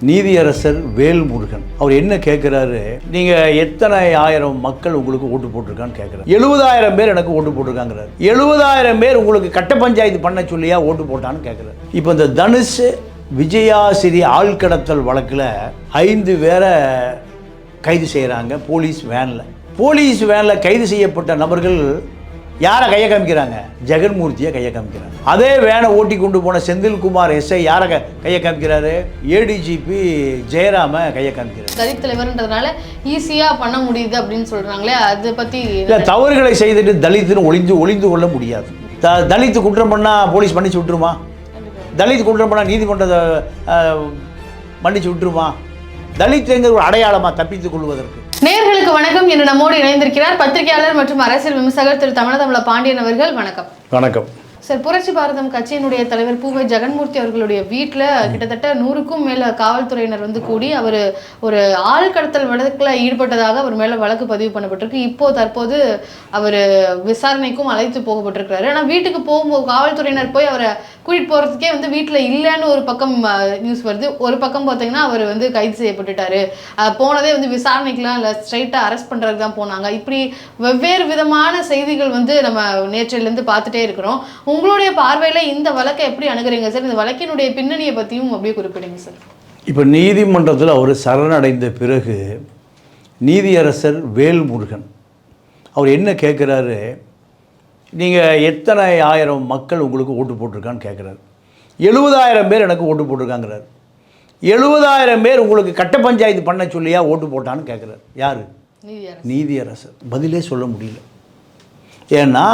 நீதியரசர் வேல்முருகன். அவர் என்ன கேட்குறாரு நீங்கள் எத்தனை ஆயிரம் மக்கள் உங்களுக்கு ஓட்டு போட்டிருக்கான்னு கேட்குறாரு எழுபதாயிரம் பேர் எனக்கு ஓட்டு போட்டிருக்காங்கிறார். எழுபதாயிரம் பேர் உங்களுக்கு கட்ட பஞ்சாயத்து பண்ண சொல்லியா ஓட்டு போட்டான்னு கேட்குறாரு இப்போ இந்த தனுஷ் விஜயாசிரி ஆள்கடத்தல் வழக்கில் ஐந்து பேரை கைது செய்கிறாங்க போலீஸ் வேனில். போலீஸ் வேனில் கைது செய்யப்பட்ட நபர்கள் யாரை கையை காமிக்கிறாங்க? ஜெகன்மூர்த்தியை கையை காமிக்கிறாங்க. அதே வேனை ஓட்டி கொண்டு போன செந்தில்குமார் எஸ்ஐ யாரை க- கையை காமிக்கிறாரு? ஏடிஜிபி ஜெயராம கையை காமிக்கிறாரு. தலித் தலைவர்ன்றதுனால ஈஸியா பண்ண முடியுது அப்படின்னு சொல்றாங்களே அதை பத்தி இல்லை தவறுகளை செய்துட்டு தலித்துன்னு ஒளிந்து ஒளிந்து கொள்ள முடியாது. த தலித்து குற்றம் பண்ணால் போலீஸ் மன்னிச்சு விட்டுருமா? தலித் குற்றம் பண்ணால் நீதிமன்றத்தை மன்னிச்சு விட்டுருமா? தலித்துங்கிற ஒரு அடையாளமாக தப்பித்துக் கொள்வதற்கு. நேர்களுக்கு வணக்கம். என்று நம்மோடு இணைந்திருக்கிறார் பத்திரிகையாளர் மற்றும் அரசியல் விமர்சகர் திரு தமிழதமிழ பாண்டியன் அவர்கள். வணக்கம். வணக்கம். சார் புரட்சி பாரதம் கட்சியினுடைய தலைவர் பூவை ஜெகன்மூர்த்தி அவர்களுடைய வீட்டில் கிட்டத்தட்ட நூறுக்கும் மேல காவல்துறையினர் வந்து கூடி அவர் ஒரு ஆள் கடத்தல் வழக்கில் ஈடுபட்டதாக அவர் மேல வழக்கு பதிவு பண்ணப்பட்டிருக்கு. இப்போ தற்போது அவர் விசாரணைக்கும் அழைத்து போகப்பட்டிருக்கிறாரு. ஆனால் வீட்டுக்கு போகும்போது காவல்துறையினர் போய் அவரை கூட்டிகிட்டு போகிறதுக்கே வந்து வீட்டில் இல்லைன்னு ஒரு பக்கம் நியூஸ் வருது. ஒரு பக்கம் பார்த்தீங்கன்னா அவர் வந்து கைது செய்யப்பட்டுட்டாரு. போனதே வந்து விசாரணைக்கெலாம் இல்லை. ஸ்ட்ரைட்டாக அரெஸ்ட் பண்ணுறதுக்கு தான் போனாங்க. இப்படி வெவ்வேறு விதமான செய்திகள் வந்து நம்ம நேற்றிலேருந்து பார்த்துட்டே இருக்கிறோம். உங்களுடைய பார்வையில் இந்த வழக்கை எப்படி அணுகிறீங்க சார் இந்த வழக்கினுடைய பின்னணியை பற்றியும் அப்படியே குறிப்பிடுங்க சார் இப்போ நீதிமன்றத்தில் அவர் சரணடைந்த பிறகு நீதியரசர் வேல்முருகன் அவர் என்ன கேட்குறாரு நீங்கள் எத்தனை ஆயிரம் மக்கள் உங்களுக்கு ஓட்டு போட்டிருக்கான்னு கேட்குறாரு எழுபதாயிரம் பேர் எனக்கு ஓட்டு போட்டிருக்காங்கிறாரு. எழுபதாயிரம் பேர் உங்களுக்கு கட்ட பஞ்சாயத்து பண்ண சொல்லியா ஓட்டு போட்டான்னு கேட்குறாரு யார்? நீதியரசர். பதிலே சொல்ல முடியல. ஏன்னா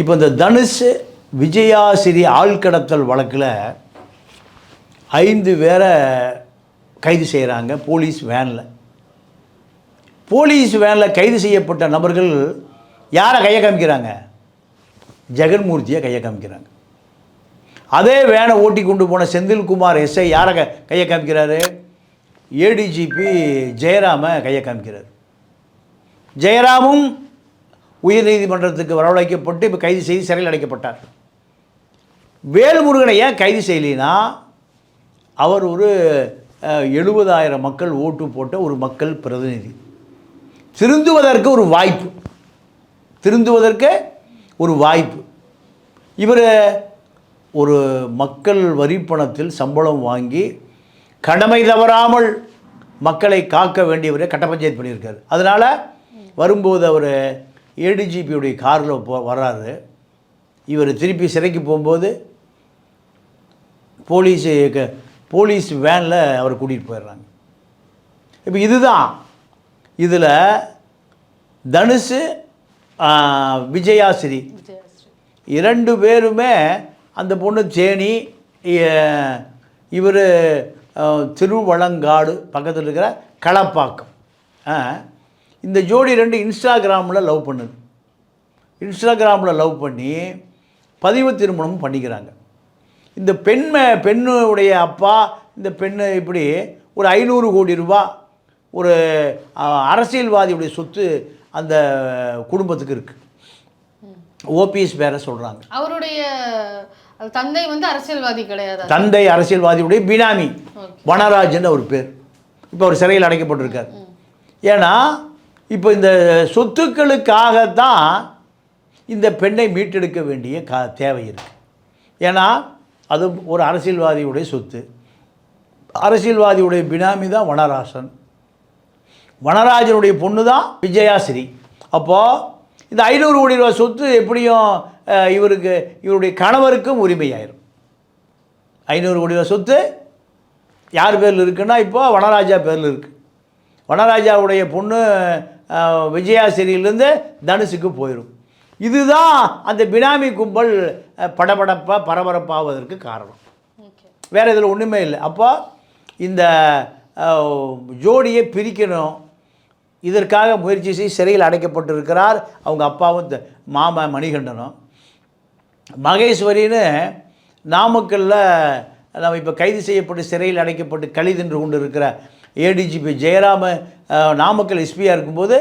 இப்போ இந்த தனுஷ் விஜயாசிரி ஆள்கடத்தல் வழக்கில் ஐந்து பேரை கைது செய்கிறாங்க போலீஸ் வேனில். போலீஸ் வேனில் கைது செய்யப்பட்ட நபர்கள் யாரை கையை காமிக்கிறாங்க? ஜெகன்மூர்த்தியை கையை காமிக்கிறாங்க. அதே வேனை ஓட்டி கொண்டு போன செந்தில்குமார் எஸ்ஐ யாரை க கையை காமிக்கிறாரு? ஏடிஜிபி ஜெயராம கையை காமிக்கிறார். ஜெயராமும் உயர்நீதிமன்றத்துக்கு வரவழைக்கப்பட்டு இப்போ கைது செய்து சிறையில் அடைக்கப்பட்டார். வேல்முருகனை ஏன் கைது செய்யலைன்னா அவர் ஒரு எழுபதாயிரம் மக்கள் ஓட்டு போட்ட ஒரு மக்கள் பிரதிநிதி. திருந்துவதற்கு ஒரு வாய்ப்பு. திருந்துவதற்கு ஒரு வாய்ப்பு. இவர் ஒரு மக்கள் வரிப்பணத்தில் சம்பளம் வாங்கி கடமை தவறாமல் மக்களை காக்க வேண்டியவரை கட்ட பஞ்சாயத்து பண்ணியிருக்காரு. அதனால் வரும்போது அவர் ஏடிஜிபியுடைய காரில் போ வர்றாரு. இவர் திருப்பி சிறைக்கு போகும்போது போலீஸு க- போலீஸ் வேனில் அவர் கூட்டிகிட்டு போயிடுறாங்க. இப்போ இதுதான். இதில் தனுஷு விஜயாசிரி. இரண்டு பேருமே அந்த பொண்ணு தேனி இவர் திருவளங்காடு பக்கத்தில் இருக்கிற களப்பாக்கம். இந்த ஜோடி ரெண்டு இன்ஸ்டாகிராமில் லவ் பண்ணுது. இன்ஸ்டாகிராமில் லவ் பண்ணி பதிவு திருமணமும் பண்ணிக்கிறாங்க. இந்த பெண்மை பெண்ணுடைய அப்பா இந்த பெண்ணு இப்படி ஒரு ஐநூறு கோடி ரூபா ஒரு அரசியல்வாதியுடைய சொத்து அந்த குடும்பத்துக்கு இருக்குது ஓபிஎஸ் பேரை சொல்கிறாங்க அவருடைய தந்தை வந்து அரசியல்வாதி கிடையாது தந்தை அரசியல்வாதியுடைய பினாமி. வனராஜன் அவர் பேர். இப்போ அவர் சிறையில் அடைக்கப்பட்டிருக்கார். ஏன்னா இப்போ இந்த சொத்துக்களுக்காகத்தான் இந்த பெண்ணை மீட்டெடுக்க வேண்டிய கா தேவை இருக்கு. ஏன்னா அது ஒரு அரசியல்வாதியுடைய சொத்து. அரசியல்வாதியுடைய பினாமி தான் வனராசன். வனராஜனுடைய பொண்ணு தான் விஜயாசிரி. அப்போது இந்த ஐநூறு கோடி ரூபா சொத்து எப்படியும் இவருக்கு இவருடைய கணவருக்கும் உரிமையாயிரும். ஐநூறு கோடி ரூபா சொத்து யார் பேரில் இருக்குன்னா இப்போ வனராஜா பேரில் இருக்குது வனராஜாவுடைய பொண்ணு விஜயாசிரியிலேருந்து தனுஷுக்கு போயிடும் இதுதான் அந்த பினாமி கும்பல் அஹ், படபடப்பா பரபரப்பாவதற்கு காரணம். வேறு இதில் ஒன்றுமே இல்லை. அப்போ இந்த ஜோடியை பிரிக்கணும். இதற்காக முயற்சி செய்து சிறையில் அடைக்கப்பட்டிருக்கிறார் அவங்க அப்பாவும் த- மாமா மணிகண்டனும். மகேஸ்வரின்னு நாமக்கல்ல நம்ம இப்போ கைது செய்யப்பட்டு சிறையில் அடைக்கப்பட்டு களி தின்று கொண்டு இருக்கிற ஏடிஜிபி ஜெயராம நாமக்கல் எஸ்பியாக இருக்கும்போது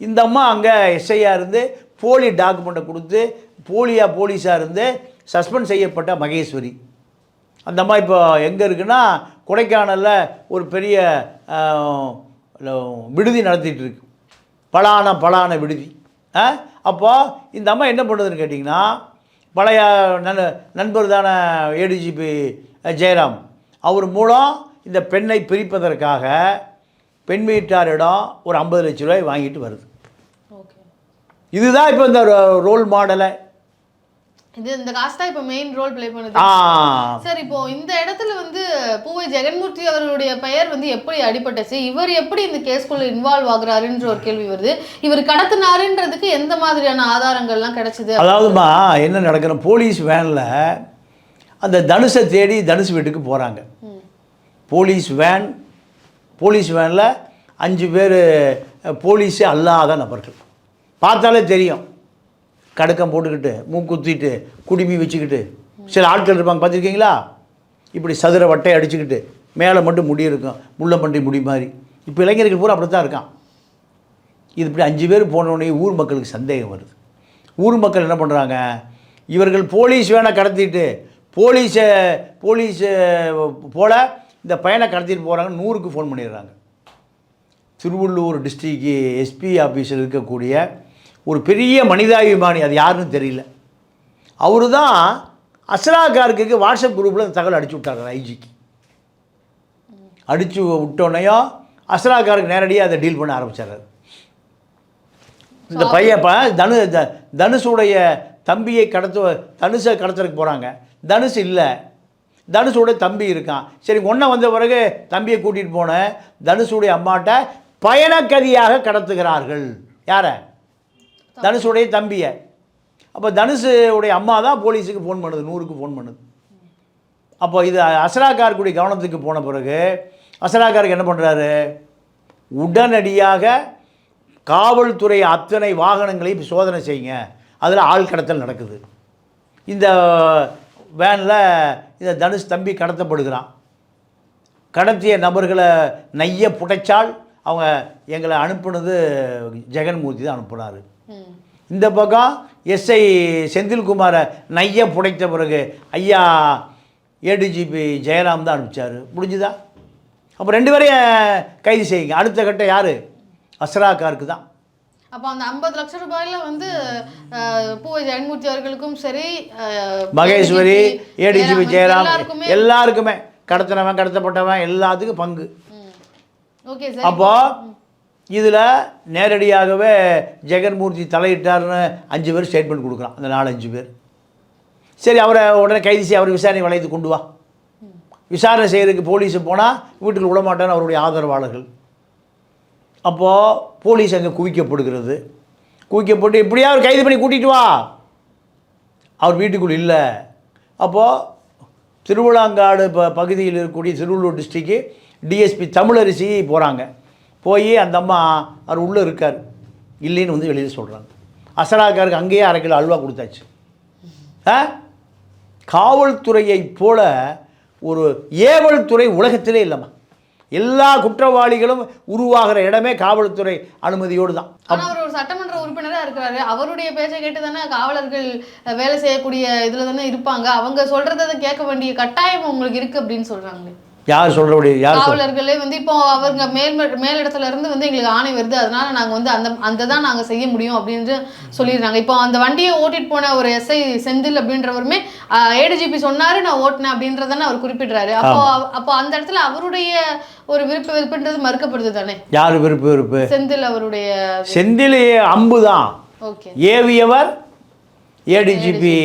இந்த அம்மா அங்கே எஸ்ஐயாக இருந்து போலி டாக்குமெண்ட்டை கொடுத்து போலியாக போலீஸாக இருந்து சஸ்பெண்ட் செய்யப்பட்ட மகேஸ்வரி. அந்த அம்மா இப்போ எங்கே இருக்குன்னா கொடைக்கானலில் ஒரு பெரிய விடுதி நடத்திட்டு இருக்கு பலான பலான விடுதி. ஆ? அப்போ இந்த அம்மா என்ன பண்ணுதுன்னு கேட்டிங்கன்னா பழைய நண் நண்பர் தானே ஏடிஜிபி ஜெயராம் அவர் மூலம் இந்த பெண்ணை பிரிப்பதற்காக பெண் வீட்டாரிடம் ஒரு ஐம்பது லட்ச ரூபாய் வாங்கிட்டு வருது. ஓகே. இதுதான் இப்போ இந்த ரோல் மாடலை. இது இந்த காசு தான் இப்போ மெயின் ரோல் ப்ளே பண்ணுது. சார் இப்போ இந்த இடத்துல வந்து பூவை ஜெகன்மூர்த்தி அவர்களுடைய பெயர் வந்து எப்படி அடிபட்டுச்சு? இவர் எப்படி இந்த கேஸ்குள்ள இன்வால்வ் ஆகுறாருன்ற ஒரு கேள்வி வருது. இவர் கடத்தினாருன்றதுக்கு எந்த மாதிரியான ஆதாரங்கள்லாம் கிடைச்சது? அதாவதுமா என்ன நடக்கிற போலீஸ் வேனில் அந்த தனுஷை தேடி தனுஷ் வீட்டுக்கு போகிறாங்க. போலீஸ் வேன் போலீஸ் வேனில் அஞ்சு பேர் போலீஸே அல்லாத நபர்கள். பார்த்தாலே தெரியும். கடுக்கம் போட்டுக்கிட்டு மூக்குத்திட்டு குடுமி வச்சுக்கிட்டு சில ஆட்கள் இருப்பாங்க பார்த்துருக்கீங்களா? இப்படி சதுர வட்டை அடிச்சுக்கிட்டு மேலே மட்டும் முடி இருக்கும் முள்ளம்பன்றி முடி மாதிரி. இப்போ இளைஞர்கள் பூரா அப்படி தான் இருக்கான். இது இப்படி அஞ்சு பேர் போனோடனே ஊர் மக்களுக்கு சந்தேகம் வருது. ஊர் மக்கள் என்ன பண்ணுறாங்க இவர்கள் போலீஸ் வேணால் கடத்திட்டு போலீஸை போலீஸை போல் இந்த பையனை கடத்திட்டு போகிறாங்க நூறுக்கு ஃபோன் பண்ணிடுறாங்க. திருவள்ளூர் டிஸ்ட்ரிக்கு எஸ்பி ஆஃபீஸில் இருக்கக்கூடிய ஒரு பெரிய மனிதாபிமானி அது யாருன்னு தெரியல. அவரு தான் அஸ்ராகாருக்கு வாட்ஸ்அப் குரூப்பில் இந்த தகவல் அடிச்சு விட்டாங்க ஐஜிக்கு அடித்து விட்டோன்னையும் அஸ்ராகாருக்கு நேரடியாக அதை டீல் பண்ண ஆரம்பிச்சாரு. இந்த பையன் இப்போ தனு த- தனுஷுடைய தம்பியை கடத்து தனுஷை கடத்துறதுக்கு போகிறாங்க தனுஷ் இல்லை. தனுஷுடைய தம்பி இருக்கான். சரி ஒன்றை வந்த பிறகு தம்பியை கூட்டிகிட்டு போனேன் தனுஷுடைய அம்மாட்ட பயணக்கதியாக கடத்துகிறார்கள். யாரை? தனுஷுடைய தம்பியை. அப்போ தனுஷுடைய அம்மா தான் போலீஸுக்கு ஃபோன் பண்ணுது நூறுக்கு ஃபோன் பண்ணுது. அப்போ இது அசராக்காருக்குடைய கவனத்துக்கு போன பிறகு அசராக்காருக்கு என்ன பண்ணுறாரு உடனடியாக காவல்துறை அத்தனை வாகனங்களையும் சோதனை செய்யுங்க. அதில் ஆள் கடத்தல் நடக்குது. இந்த வேனில் இந்த தனுஷ் தம்பி கடத்தப்படுகிறான். கடத்திய நபர்களை நைய புடைச்சால் அவங்க எங்களை அனுப்புனது ஜெகன்மூர்த்தி தான் அனுப்புனார். இந்த பக்கம் எஸ்ஐ செந்தில்குமாரை நைய புடைத்த பிறகு ஐயா ஏடிஜிபி ஜெயராம் தான் அனுப்பிச்சார். முடிஞ்சுதா அப்போ ரெண்டு பேரையும் கைது செய்யுங்க. அடுத்த கட்டம் யார்? அஸ்ராக்காருக்கு தான். அப்போ அந்த ஐம்பது லட்சம் ரூபாயில வந்து பூவை ஜெகன்மூர்த்தி அவர்களுக்கும் சரி மகேஸ்வரி ஏடிஜிபி ஜெயராம் எல்லாருக்குமே எல்லாருக்குமே. கடத்தினவன் கடத்தப்பட்டவன் எல்லாத்துக்கும் பங்கு. Okay sir. அப்போ இதில் நேரடியாகவே ஜெகன்மூர்த்தி தலையிட்டார்னு அஞ்சு பேர் ஸ்டேட்மெண்ட் கொடுக்குறான் அந்த நாலஞ்சு பேர். சரி அவரை உடனே கைது செய்ய அவர் விசாரணை வளையத்து கொண்டு வா. விசாரணை செய்கிறதுக்கு போலீஸு போனால் வீட்டுக்கு விடமாட்டான்னு அவருடைய ஆதரவாளர்கள். அப்போது போலீஸ் அங்கே குவிக்கப்படுகிறது. குவிக்கப்பட்டு இப்படியா அவர் கைது பண்ணி கூட்டிகிட்டு வா. அவர் வீட்டுக்குள் இல்லை. அப்போது திருவிழாங்காடு ப பகுதியில் இருக்கக்கூடிய திருவள்ளூர் டிஸ்ட்ரிக்கு டிஎஸ்பி தமிழரிசி போகிறாங்க போய் அந்த அம்மா அவர் உள்ளே இருக்கார். இல்லைன்னு வந்து வெளியில் சொல்கிறாங்க அசராக்காருக்கு அங்கேயே அரை கிலோ அல்வா கொடுத்தாச்சு. ஆ? காவல்துறையைப் போல ஒரு ஏவல் துறை உலகத்திலே இல்லைம்மா. எல்லா குற்றவாளிகளும் உருவாகிற இடமே காவல்துறை அனுமதியோடு தான். அவர் ஒரு சட்டமன்ற உறுப்பினராக இருக்கிறாரு அவருடைய பேச்சை கேட்டு தானே காவலர்கள் வேலை செய்யக்கூடிய இதில் தானே இருப்பாங்க. அவங்க சொல்கிறத கேட்க வேண்டிய கட்டாயம் உங்களுக்கு இருக்குது அப்படின்னு சொல்கிறாங்களே யார் சொல்கிறபடி யார் காவலர்களே வந்து இப்போ அவங்க மேல் மேலிடத்துல இருந்து வந்து எங்களுக்கு ஆணை வருது. அதனால நாங்க வந்து அந்த அந்த தான் நாங்க செய்ய முடியும் அப்படின்னு சொல்லிடுறாங்க. இப்போ அந்த வண்டியை ஓட்டிட்டு போன ஒரு எஸ்ஐ செந்தில் அப்படின்றவருமே ஏடிஜிபி சொன்னாரு நான் ஓட்டினேன் அப்படின்றதானே அவர் குறிப்பிடுறாரு. அப்போ அப்போ அந்த இடத்துல அவருடைய ஒரு விருப்ப விருப்பன்றது மறுக்கப்படுது தானே? யார் விருப்பு விருப்பு செந்தில் அவருடைய செந்திலேயே அம்பு தான் ஓகே. ஏவியவர் ஏடிஜிபி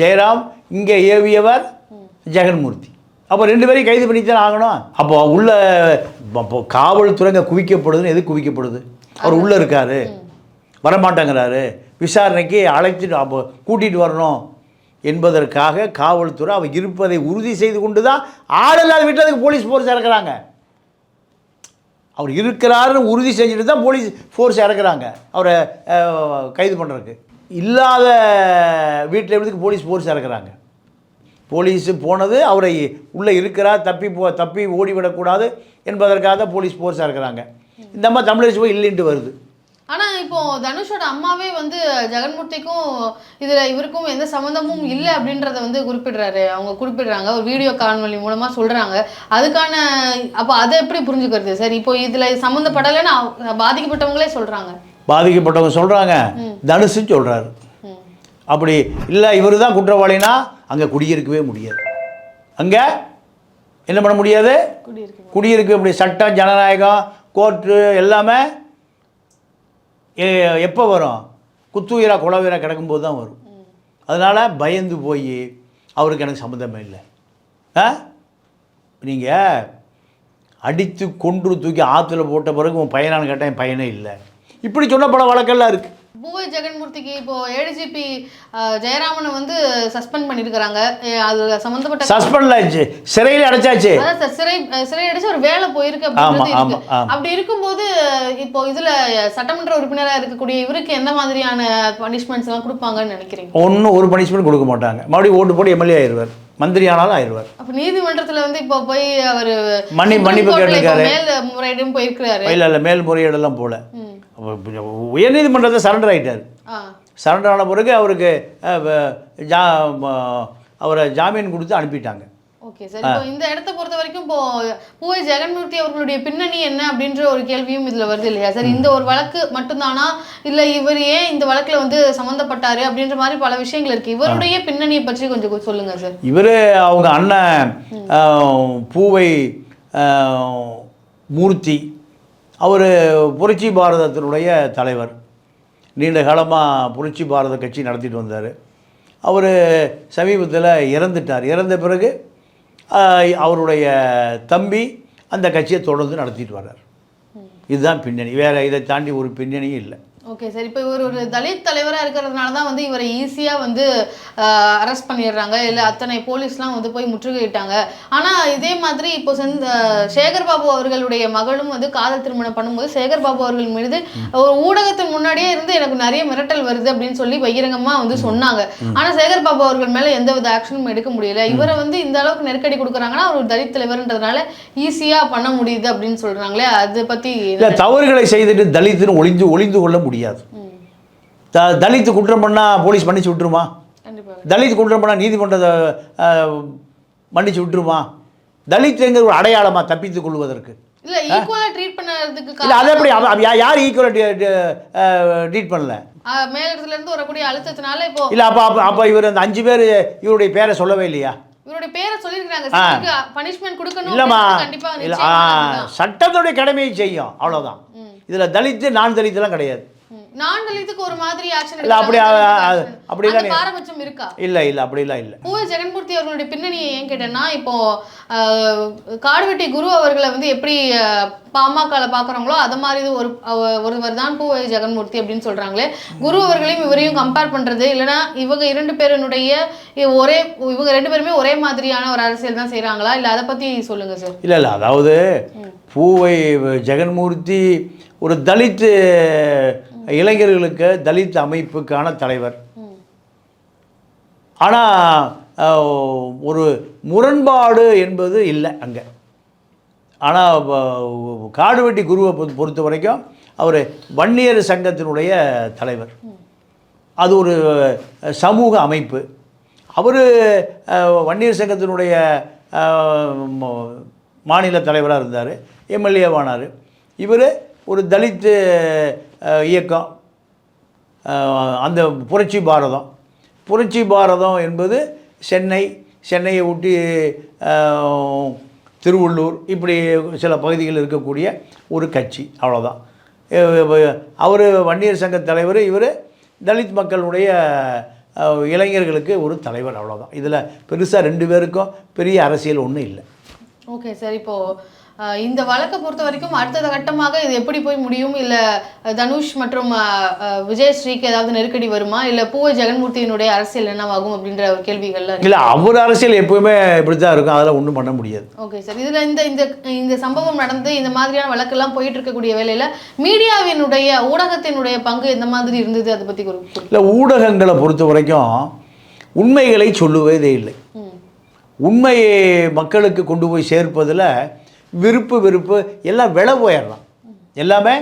ஜெயராம் இங்கே ஏவியவர் ஜெகன்மூர்த்தி. அப்போ ரெண்டு பேரையும் கைது பண்ணித்தான் ஆகணும்? அப்போ உள்ள காவல்துறைங்க குவிக்கப்படுதுன்னு எது குவிக்கப்படுது? அவர் உள்ளே இருக்காரு. வரமாட்டேங்கிறாரு. விசாரணைக்கு அழைச்சிட்டு அப்போ கூட்டிகிட்டு வரணும் என்பதற்காக காவல்துறை அவர் இருப்பதை உறுதி செய்து கொண்டு தான் ஆள் இல்லாத வீட்டில் அதுக்கு போலீஸ் ஃபோர்ஸ் இறக்குறாங்க. அவர் இருக்கிறாருன்னு உறுதி செஞ்சுட்டு தான் போலீஸ் ஃபோர்ஸ் இறக்குறாங்க. அவரை கைது பண்ணுறதுக்கு இல்லாத வீட்டில் எப்படிக்கு போலீஸ் ஃபோர்ஸ் இறக்குறாங்க? போலீஸு போனது அவரை உள்ளே இருக்கிறார் தப்பி போ தப்பி ஓடிவிடக்கூடாது என்பதற்காக தான் போலீஸ் ஃபோர்ஸ் இறக்குறாங்க இந்த மாதிரி தமிழரசு போய் இல்லைன்ட்டு வருது. ஆனா இப்போ தனுஷோட அம்மாவே வந்து ஜெகன்மூர்த்திக்கும் இதுல இவருக்கும் எந்த சம்மந்தமும் இல்லை அப்படின்றத வந்து குறிப்பிடுறாரு. அவங்க குறிப்பிடுறாங்க ஒரு வீடியோ காணொலி மூலமா சொல்றாங்க. அதுக்கான அப்போ அதை எப்படி புரிஞ்சுக்கிறது? சார் இப்போ இதுல சம்மந்தப்படலைன்னு பாதிக்கப்பட்டவங்களே சொல்றாங்க. பாதிக்கப்பட்டவங்க சொல்கிறாங்க தனுஷுன்னு சொல்கிறாரு. அப்படி இல்லை இவர் தான் குற்றவாளினா அங்கே குடியிருக்கவே முடியாது. அங்கே என்ன பண்ண முடியாது? குடியிருக்கு முடியாது. சட்டம் ஜனநாயகம் கோர்ட்டு எல்லாமே எப்போ வரும்? குத்துயிரா குலவீரா கிடக்கும்போது தான் வரும். அதனால் பயந்து போய் அவருக்கு எனக்கு சம்மந்தமே இல்லை. ஆ? நீங்கள் அடித்து கொன்று தூக்கி ஆற்றுல போட்ட பிறகு உன் பையனான்னு கேட்டால் என் பையனே இல்லை. இப்படி சொன்ன பல வழக்கெல்லாம் இருக்குது பூவை ஜெகன்மூர்த்திக்கு இப்போ ஏடிஜிபி ஜெயராமனை வந்து சஸ்பெண்ட் பண்ணியிருக்கிறாங்க அஹ் அதுல சம்மந்தப்பட்ட சஸ்பெண்டில் ஆச்சு சிறையில் அடைச்சாச்சு. அதான் சார் சிறை சிறை அடிச்சு ஒரு வேலை போயிருக்கு அப்படின்றது இருக்கு. அப்படி இருக்கும்போது இப்போ இதுல சட்டமன்ற உறுப்பினரா இருக்கக்கூடிய இவருக்கு எந்த மாதிரியான பனிஷ்மெண்ட்ஸ் எல்லாம் கொடுப்பாங்கன்னு நினைக்கிறீங்க? ஒன்றும் ஒரு பனிஷ்மெண்ட் கொடுக்க மாட்டாங்க. மறுபடியும் ஓட்டு போட்டு எம்எல்ஏ ஆயிடுவார் மந்திரி ஆனாலும் ஆயிடுவார் அப்ப நீதிமன்றத்துல வந்து இப்போ போய் அவர் மன்னி மன்னிப்பு கேட்டிருக்காரு. மேல் முறையீடும் போயிருக்கிறாரு. இல்லை இல்லை மேல்முறையீடெல்லாம் போல. ம். உயர்நீதிமன்றத்தை சரண்டர் ஆயிட்டார். ஆ. சரண்டர் ஆன பிறகு அவருக்கு ஜா அவரை ஜாமீன் கொடுத்து அனுப்பிட்டாங்க. Okay sir. இப்போ இந்த இடத்த பொறுத்த வரைக்கும் இப்போ பூவை ஜெகன்மூர்த்தி அவர்களுடைய பின்னணி என்ன அப்படின்ற ஒரு கேள்வியும் இதுல வருது இல்லையா? சார் இந்த ஒரு வழக்கு மட்டும்தானா? இல்ல இவர் ஏன் இந்த வழக்குல வந்து சம்மந்தப்பட்டாரு அப்படின்ற மாதிரி பல விஷயங்கள் இருக்கு. இவருடைய பின்னணியை பற்றி கொஞ்சம் சொல்லுங்க சார். இவர் அவங்க அண்ணன் பூவை மூர்த்தி அவர் புரட்சி பாரதத்தினுடைய தலைவர். நீண்ட காலமாக புரட்சி பாரத கட்சி நடத்திட்டு வந்தார். அவர் சமீபத்தில் இறந்துட்டார். இறந்த பிறகு அவருடைய தம்பி அந்த கட்சியை தொடர்ந்து நடத்திட்டு வர்றார். இதுதான் பின்னணி. வேறு இதை தாண்டி ஒரு பின்னணியும் இல்லை. ஓகே சார் இப்போ இவர் ஒரு தலித் தலைவராக இருக்கிறதுனால தான் வந்து இவரை ஈஸியாக வந்து அரெஸ்ட் பண்ணிடுறாங்க. இல்லை அத்தனை போலீஸ்லாம் வந்து போய் முற்றுகையிட்டாங்க. ஆனால் இதே மாதிரி இப்போ செந்த சேகர் பாபு அவர்களுடைய மகளும் வந்து காதல் திருமணம் பண்ணும்போது சேகர் பாபு அவர்கள் மீது ஒரு ஊடகத்தின் முன்னாடியே இருந்து எனக்கு நிறைய மிரட்டல் வருது அப்படின்னு சொல்லி பகிரங்கமாக வந்து சொன்னாங்க. ஆனால் சேகர் பாபு அவர்கள் மேலே எந்த வித ஆக்ஷனும் எடுக்க முடியல. இவரை வந்து இந்த அளவுக்கு நெருக்கடி கொடுக்குறாங்கன்னா அவர் ஒரு தலித் தலைவர்ன்றதுனால ஈஸியாக பண்ண முடியுது அப்படின்னு சொல்கிறாங்களே அதை பற்றி தவறுகளை செய்துட்டு தலித்துன்னு ஒளிந்து ஒளிந்து கொள்ள முடியாது த தலித்து குற்றம் பண்ணால் போலீஸ் மன்னிச்சு விட்டுருமா? தலித் குற்றம் பண்ணால் நீதிமன்றத்தை மன்னிச்சு விட்டுருமா? தலித்துங்கிற ஒரு அடையாளமா தப்பித்துக் கொள்வதற்கு. இல்ல ஈக்குவலா ட்ரீட் பண்ணதுக்கு இல்லை அது எப்படி யார் ட்ரீட் பண்ணல? ஆஹ் மேலிடத்துல இருந்து வரக்கூடிய அழுத்தத்தினால இப்போ இல்லை அப்போ அப்போ அப்போ இவர் அந்த அஞ்சு பேர் இவருடைய பேரை சொல்லவே இல்லையா? இவருடைய பேரை சொல்லியிருக்காங்க பனிஷ்மெண்ட் கொடுக்கணும் இல்லைம்மா. இல்லை. சட்டத்துடைய கடமையை செய்யும். அவ்வளோதான் இதில் தலித்து நான் தலித்துலாம் கிடையாது. நான் தலித்துக்கு ஒரு மாதிரி ஆக்ஷன் இல்ல, அப்படி அ- அ- அப்படிலாம் நீ- பாரபட்சம் இருக்கா? இல்லை இல்லை அப்படிலாம் இல்லை. பூவை ஜெகன்மூர்த்தி அவர்களுடைய பின்னணியை ஏன் கேட்டேன்னா இப்போ காடுவெட்டி குரு அவர்களை வந்து எப்படி பாமகல பார்க்குறாங்களோ அது மாதிரி ஒரு ஒருவர் தான் பூவை ஜெகன்மூர்த்தி அப்படின்னு சொல்றாங்களே. குரு அவர்களையும் இவரையும் கம்பேர் பண்றது இல்லைன்னா இவங்க இரண்டு பேருனுடைய ஒரே இவங்க ரெண்டு பேருமே ஒரே மாதிரியான ஒரு அரசியல் தான் செய்றாங்களா? இல்லை அதை பத்தி சொல்லுங்க சார் இல்லை இல்லை அதாவது பூவை ஜெகன்மூர்த்தி ஒரு தலித் இளைஞர்களுக்கு தலித் அமைப்புக்கான தலைவர். ஆனால் ஒரு முரண்பாடு என்பது இல்லை அங்கே. ஆனால் காடுவெட்டி குருவை பொறுத்த- பொறுத்த வரைக்கும் அவர் வன்னியர் சங்கத்தினுடைய தலைவர். அது ஒரு சமூக அமைப்பு. அவர் வன்னியர் சங்கத்தினுடைய மாநில தலைவராக இருந்தார். எம்எல்ஏவானார். இவர் ஒரு தலித் இயக்கம். அந்த புரட்சி பாரதம். புரட்சி பாரதம் என்பது சென்னை சென்னையை ஒட்டி திருவள்ளூர் இப்படி சில பகுதிகளில் இருக்கக்கூடிய ஒரு கட்சி. அவ்வளோதான் அவர் வன்னியர் சங்க தலைவர் இவர் தலித் மக்களுடைய இளைஞர்களுக்கு ஒரு தலைவர். அவ்வளோதான் இதில் பெருசாக ரெண்டு பேருக்கும் பெரிய அரசியல் ஒன்றும் இல்லை. ஓகே சார் இப்போது இந்த வழக்கை பொறுத்த வரைக்கும் அடுத்த கட்டமாக இது எப்படி போய் முடியும்? இல்ல தனுஷ் மற்றும் விஜயஸ்ரீக்கு ஏதாவது நெருக்கடி வருமா? இல்ல பூவை ஜெகன்மூர்த்தியினுடைய அரசியல் என்னவாகும் அப்படின்ற ஒரு கேள்விகள்லாம் இருக்கு. இல்லை அவர் அரசியல் எப்பவுமே இப்படி தான் இருக்கும். அதெல்லாம் ஒன்றும் பண்ண முடியாது. Okay sir. இதுல இந்த இந்த இந்த சம்பவம் நடந்து இந்த மாதிரியான வழக்கெல்லாம் போயிட்டு இருக்கக்கூடிய வேலையில மீடியாவினுடைய ஊடகத்தினுடைய பங்கு எந்த மாதிரி இருந்தது? அதை குறி- இல்லை ஊடகங்களை பொறுத்த வரைக்கும் உண்மைகளை சொல்லுவதே இல்லை. உண்மையை மக்களுக்கு கொண்டு போய் சேர்ப்பதில் விருப்பு வெறுப்பு எல்லாம் விலை போயிடலாம் எல்லாமே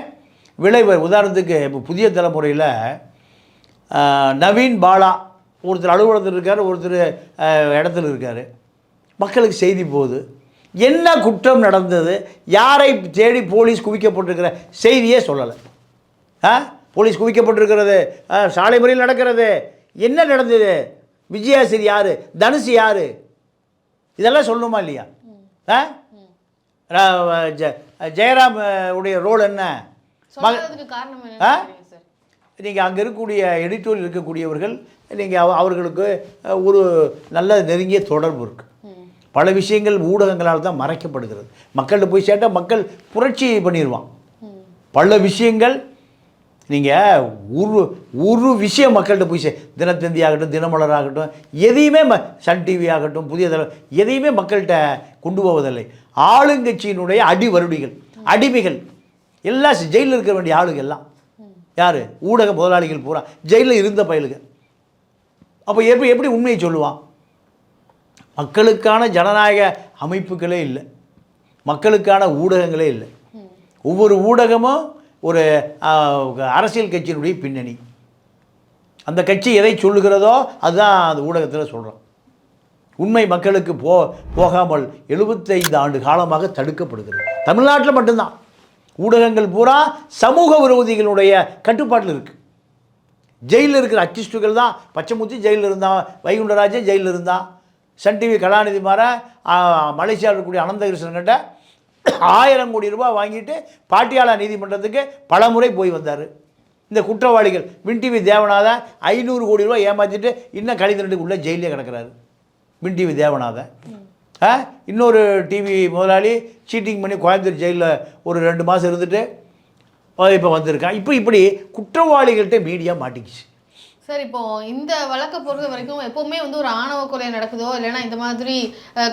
விலை உதாரணத்துக்கு இப்போ புதிய தலைமுறையில் நவீன் பாலா ஒருத்தர் அலுவலகத்தில் இருக்கார் ஒருத்தர் இடத்துல இருக்கார். மக்களுக்கு செய்தி போகுது. என்ன குற்றம் நடந்தது? யாரை தேடி போலீஸ் குவிக்கப்பட்டிருக்கிற செய்தியே சொல்லலை. ஆ? போலீஸ் குவிக்கப்பட்டிருக்கிறது. ஆ, சாலை முறையில் நடக்கிறது. என்ன நடந்தது? விஜயாசிரி யார்? தனுஷ் யார்? இதெல்லாம் சொல்லணுமா இல்லையா? ஆ? ஜெயராம் உடைய ரோல் என்ன? நீங்கள் அங்கே இருக்கக்கூடிய எடிட்டோரியல் இருக்கக்கூடியவர்கள் நீங்கள் அவர்களுக்கு ஒரு நல்ல நெருங்கிய தொடர்பு இருக்குது. பல விஷயங்கள் ஊடகங்களால் தான் மறைக்கப்படுகிறது. மக்கள்கிட்ட போய் சேர்த்தா மக்கள் புரட்சி பண்ணிடுவான். பல விஷயங்கள் நீங்கள் ஒரு ஒரு விஷயம் மக்கள்கிட்ட போய் சே தினத்தந்தி ஆகட்டும் தினமலர் ஆகட்டும் எதையுமே ம சன் டிவி ஆகட்டும் புதிய தலை எதையுமே மக்கள்கிட்ட கொண்டு போவதில்லை. ஆளுங்கட்சியினுடைய அடி வருடிகள் அடிமைகள் எல்லாம் ஜெயிலில் இருக்க வேண்டிய ஆளுங்க எல்லாம். யார்? ஊடக முதலாளிகள் பூரா. ஜெயிலில் இருந்த பயலுங்க அப்போ எப்படி எப்படி உண்மையை சொல்லுவான் மக்களுக்கான ஜனநாயக அமைப்புகளே இல்லை. மக்களுக்கான ஊடகங்களே இல்லை. ஒவ்வொரு ஊடகமும் ஒரு அரசியல் கட்சியினுடைய பின்னணி. அந்த கட்சி எதை சொல்லுகிறதோ அதுதான் அந்த ஊடகத்தில் சொல்கிறோம் உண்மை மக்களுக்கு போ போகாமல் எழுபத்தைந்து ஆண்டு காலமாக தடுக்கப்படுகிறது. தமிழ்நாட்டில் மட்டும்தான். ஊடகங்கள் பூரா சமூக விரோதிகளுடைய கட்டுப்பாட்டில் இருக்குது ஜெயிலில் இருக்கிற அச்சிஸ்டுகள் தான் பச்சைமுத்தி ஜெயிலில் இருந்தான் வைகுண்டராஜன் ஜெயிலில் இருந்தான் சன் டிவி கலாநிதி மாற மலேசியாவில் இருக்கக்கூடிய அனந்தகிருஷ்ணன்கிட்ட ஆயிரம் கோடி ரூபாய் வாங்கிட்டு பாட்டியாலா நீதிமன்றத்துக்கு பல முறை போய் வந்தார். இந்த குற்றவாளிகள் வின் டிவி தேவநாதன் ஐநூறு கோடி ரூபாய் ஏமாற்றிட்டு இன்னும் கழித்து உள்ள ஜெயிலே கிடக்கிறாரு. வின் டிவி தேவநாதன் ஆ? இன்னொரு டிவி முதலாளி சீட்டிங் பண்ணி கோயம்புத்தூர் ஜெயிலில் ஒரு ரெண்டு மாதம் இருந்துட்டு இப்போ வந்திருக்கான் இப்போ இப்படி குற்றவாளிகள்கிட்ட மீடியா மாட்டிக்கிச்சு. சார் இப்போ இந்த வழக்கை பொறுத்த வரைக்கும் எப்பவுமே வந்து ஒரு ஆணவ கொலை நடக்குதோ இல்லைன்னா இந்த மாதிரி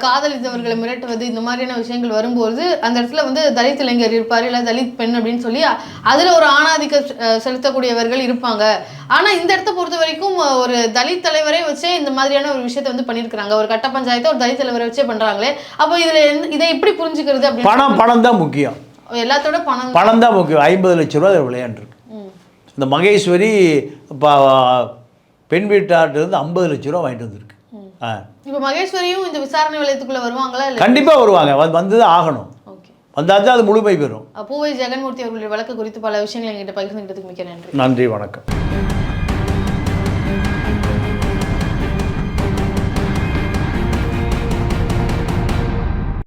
காதலித்தவர்களை மிரட்டுவது இந்த மாதிரியான விஷயங்கள் வரும்போது அந்த இடத்துல வந்து தலித் இளைஞர் இருப்பார் இல்லை தலித் பெண் அப்படின்னு சொல்லி அதுல ஒரு ஆணாதிக்க செலுத்தக்கூடியவர்கள் இருப்பாங்க. ஆனா இந்த இடத்த பொறுத்த வரைக்கும் ஒரு தலித் தலைவரே வச்சே இந்த மாதிரியான ஒரு விஷயத்தை வந்து பண்ணியிருக்கிறாங்க ஒரு கட்ட பஞ்சாயத்தை ஒரு தலித் தலைவரை வச்சே பண்றாங்களே அப்போ இதுல இதை எப்படி புரிஞ்சுக்கிறது அப்படின்னு பணம் பணம் தான் முக்கியம். எல்லாத்தோட பணம் பணம் தான் முக்கியம். ஐம்பது லட்ச ரூபா ம். இந்த மகேஸ்வரி இப்போ பெண் வீட்டார்ட்டிருந்து ஐம்பது லட்ச ரூபா வாங்கிட்டு வந்திருக்கு. இப்போ மகேஸ்வரியும் இந்த விசாரணை வலயத்துக்குள்ள வருவாங்களா கண்டிப்பாக வருவாங்க. வந்து ஆகணும். ஓகே. வந்தால் தான் அது முழுமை பெறும். பூவை ஜெகன்மூர்த்தி அவர்களுடைய வழக்கு குறித்து பல விஷயங்களை எங்கிட்ட பகிர்ந்துக்கிட்டதுக்கு மிக்க நன்றி. நன்றி வணக்கம்.